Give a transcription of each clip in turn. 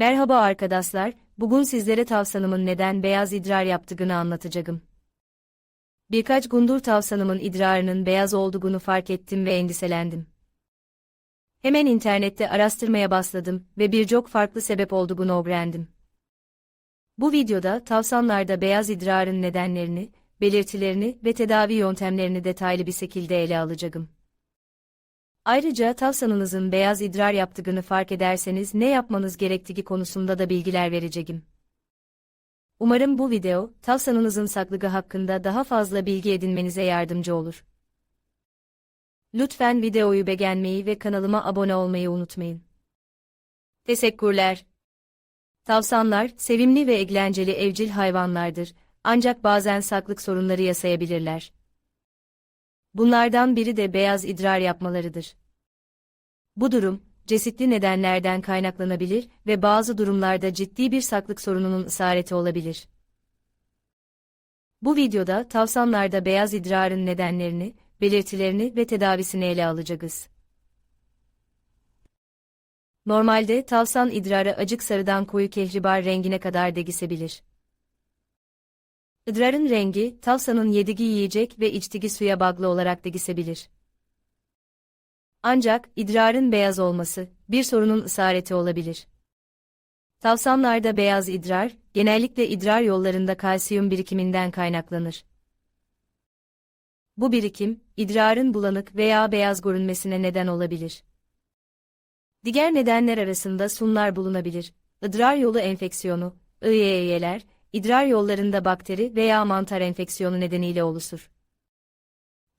Merhaba arkadaşlar, bugün sizlere tavsanımın neden beyaz idrar yaptığını anlatacağım. Birkaç gündür tavsanımın idrarının beyaz olduğunu fark ettim ve endişelendim. Hemen internette araştırmaya başladım ve birçok farklı sebep olduğunu öğrendim. Bu videoda tavsanlarda beyaz idrarın nedenlerini, belirtilerini ve tedavi yöntemlerini detaylı bir şekilde ele alacağım. Ayrıca tavsanınızın beyaz idrar yaptığını fark ederseniz ne yapmanız gerektiği konusunda da bilgiler vereceğim. Umarım bu video, tavsanınızın saklığı hakkında daha fazla bilgi edinmenize yardımcı olur. Lütfen videoyu beğenmeyi ve kanalıma abone olmayı unutmayın. Teşekkürler. Tavsanlar, sevimli ve eğlenceli evcil hayvanlardır, ancak bazen saklık sorunları yaşayabilirler. Bunlardan biri de beyaz idrar yapmalarıdır. Bu durum, çeşitli nedenlerden kaynaklanabilir ve bazı durumlarda ciddi bir saklık sorununun isareti olabilir. Bu videoda tavsanlarda beyaz idrarın nedenlerini, belirtilerini ve tedavisini ele alacağız. Normalde tavsan idrarı acık sarıdan koyu kehribar rengine kadar değişebilir. İdrarın rengi, tavsanın yediği yiyecek ve içtiği suya bağlı olarak değişebilir. Ancak, idrarın beyaz olması, bir sorunun isareti olabilir. Tavsanlarda beyaz idrar, genellikle idrar yollarında kalsiyum birikiminden kaynaklanır. Bu birikim, idrarın bulanık veya beyaz görünmesine neden olabilir. Diğer nedenler arasında sunlar bulunabilir. İdrar yolu enfeksiyonu, IEE'ler, idrar yollarında bakteri veya mantar enfeksiyonu nedeniyle oluşur.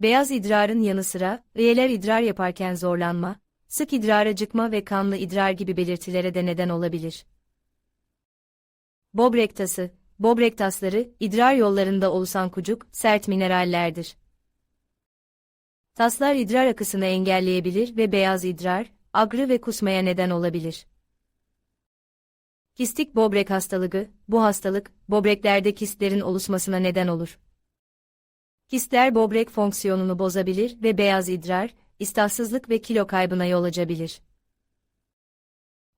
Beyaz idrarın yanı sıra, üyeler idrar yaparken zorlanma, sık idrar acıkma ve kanlı idrar gibi belirtilere de neden olabilir. Böbrek tası, tasları, idrar yollarında oluşan kucuk, sert minerallerdir. Taslar idrar akısını engelleyebilir ve beyaz idrar, agrı ve kusmaya neden olabilir. Kistik böbrek hastalığı, bu hastalık, böbreklerde kistlerin oluşmasına neden olur. Kistler böbrek fonksiyonunu bozabilir ve beyaz idrar, iştahsızlık ve kilo kaybına yol açabilir.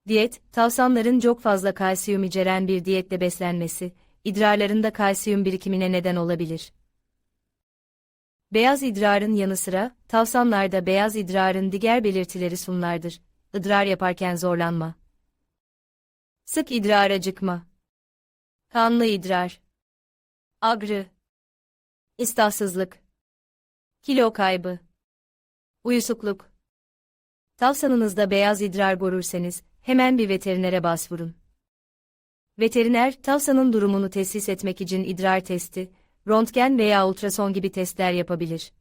Diyet, tavsanların çok fazla kalsiyum içeren bir diyetle beslenmesi, idrarlarında kalsiyum birikimine neden olabilir. Beyaz idrarın yanı sıra, tavsanlarda beyaz idrarın diğer belirtileri sunlardır. İdrar yaparken zorlanma. Sık idrar acıkma. Kanlı idrar. Agrı. İstahsızlık. Kilo kaybı. Uyusukluk. Tavsanınızda beyaz idrar görürseniz, hemen bir veterinere başvurun. Veteriner, tavsanın durumunu tesis etmek için idrar testi, röntgen veya ultrason gibi testler yapabilir.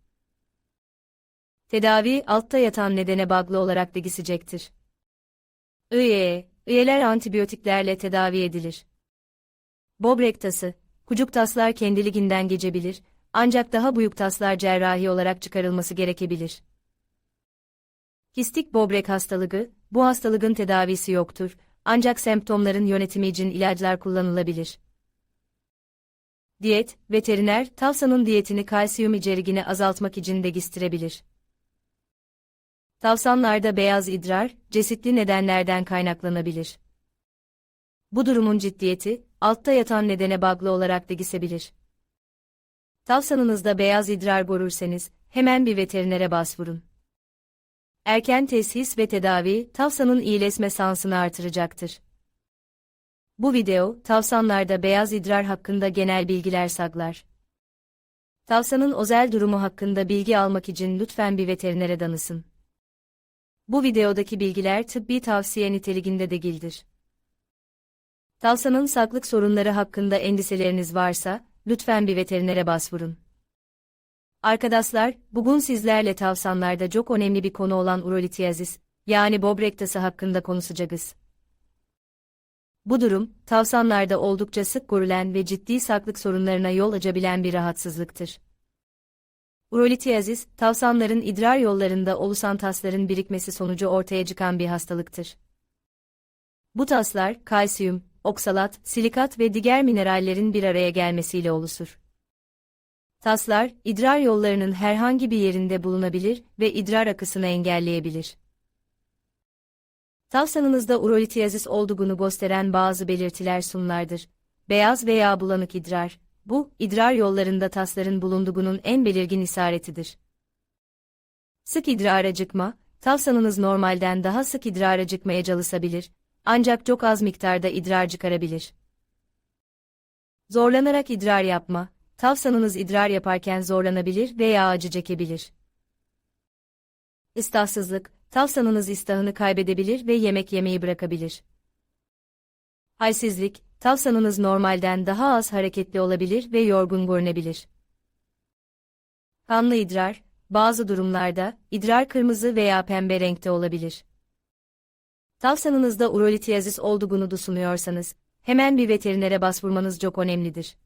Tedavi, altta yatan nedene bağlı olarak değişecektir. IE, üyeler antibiyotiklerle tedavi edilir. Böbrek tası, kucuk taslar kendiliğinden geçebilir, ancak daha büyük taslar cerrahi olarak çıkarılması gerekebilir. Kistik böbrek hastalığı, bu hastalığın tedavisi yoktur, ancak semptomların yönetimi için ilaçlar kullanılabilir. Diyet, veteriner, tavsanın diyetini kalsiyum içeriğini azaltmak için değiştirebilir. Tavsanlarda beyaz idrar, çeşitli nedenlerden kaynaklanabilir. Bu durumun ciddiyeti, altta yatan nedene bağlı olarak değişebilir. Tavsanınızda beyaz idrar görürseniz, hemen bir veterinere başvurun. Erken teşhis ve tedavi, tavsanın iyileşme şansını artıracaktır. Bu video, tavsanlarda beyaz idrar hakkında genel bilgiler saklar. Tavsanın özel durumu hakkında bilgi almak için lütfen bir veterinere danışın. Bu videodaki bilgiler tıbbi tavsiye niteliğinde değildir. Tavsanın saklık sorunları hakkında endişeleriniz varsa, lütfen bir veterinere başvurun. Arkadaşlar, bugün sizlerle tavsanlarda çok önemli bir konu olan urolitiyazis, yani böbrek tası hakkında konuşacağız. Bu durum, tavsanlarda oldukça sık görülen ve ciddi saklık sorunlarına yol açabilen bir rahatsızlıktır. Urolitiyazis, tavsanların idrar yollarında oluşan tasların birikmesi sonucu ortaya çıkan bir hastalıktır. Bu taslar, kalsiyum, oksalat, silikat ve diğer minerallerin bir araya gelmesiyle oluşur. Taslar, idrar yollarının herhangi bir yerinde bulunabilir ve idrar akısını engelleyebilir. Tavsanınızda urolitiyazis olduğunu gösteren bazı belirtiler sunlardır. Beyaz veya bulanık idrar. Bu, idrar yollarında tasların bulunduğunun en belirgin işaretidir. Sık idrar acıkma, tavsanınız normalden daha sık idrar acıkmaya çalışabilir, ancak çok az miktarda idrar çıkarabilir. Zorlanarak idrar yapma, tavsanınız idrar yaparken zorlanabilir veya acı çekebilir. İstahsızlık, tavsanınız istahını kaybedebilir ve yemek yemeyi bırakabilir. Halsizlik, tavsanınız normalden daha az hareketli olabilir ve yorgun görünebilir. Kanlı idrar, bazı durumlarda, idrar kırmızı veya pembe renkte olabilir. Tavsanınızda urolitiyazis olduğunu düşünüyorsanız, hemen bir veterinere başvurmanız çok önemlidir.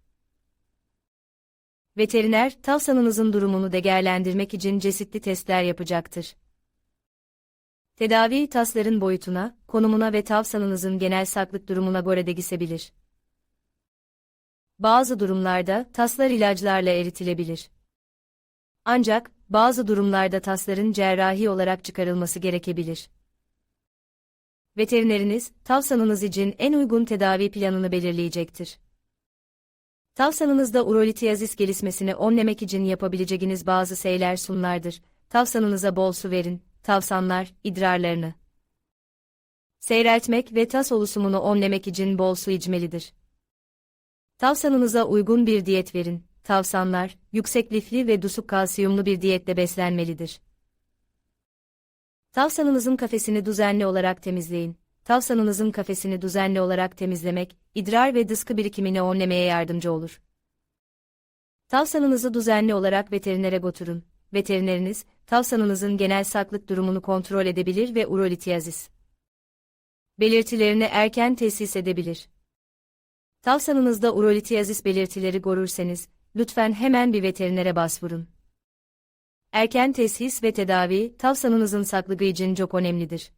Veteriner, tavsanınızın durumunu değerlendirmek için çeşitli testler yapacaktır. Tedavi tasların boyutuna, konumuna ve tavsanınızın genel saklık durumuna göre değişebilir. Bazı durumlarda taslar ilaçlarla eritilebilir. Ancak, bazı durumlarda tasların cerrahi olarak çıkarılması gerekebilir. Veterineriniz, tavsanınız için en uygun tedavi planını belirleyecektir. Tavsanınızda urolitiyazis gelişmesini önlemek için yapabileceğiniz bazı şeyler sunlardır. Tavsanınıza bol su verin, tavsanlar, idrarlarını seyreltmek ve tas oluşumunu önlemek için bol su içmelidir. Tavsanınıza uygun bir diyet verin. Tavsanlar, yüksek lifli ve düşük kalsiyumlu bir diyetle beslenmelidir. Tavsanınızın kafesini düzenli olarak temizleyin. Tavsanınızın kafesini düzenli olarak temizlemek, idrar ve dışkı birikimini önlemeye yardımcı olur. Tavsanınızı düzenli olarak veterinere götürün. Veterineriniz, tavsanınızın genel saklık durumunu kontrol edebilir ve urolitiyazis belirtilerini erken tesis edebilir. Tavsanınızda urolitiyazis belirtileri görürseniz, lütfen hemen bir veterinere başvurun. Erken tesis ve tedavi, tavsanınızın saklığı için çok önemlidir.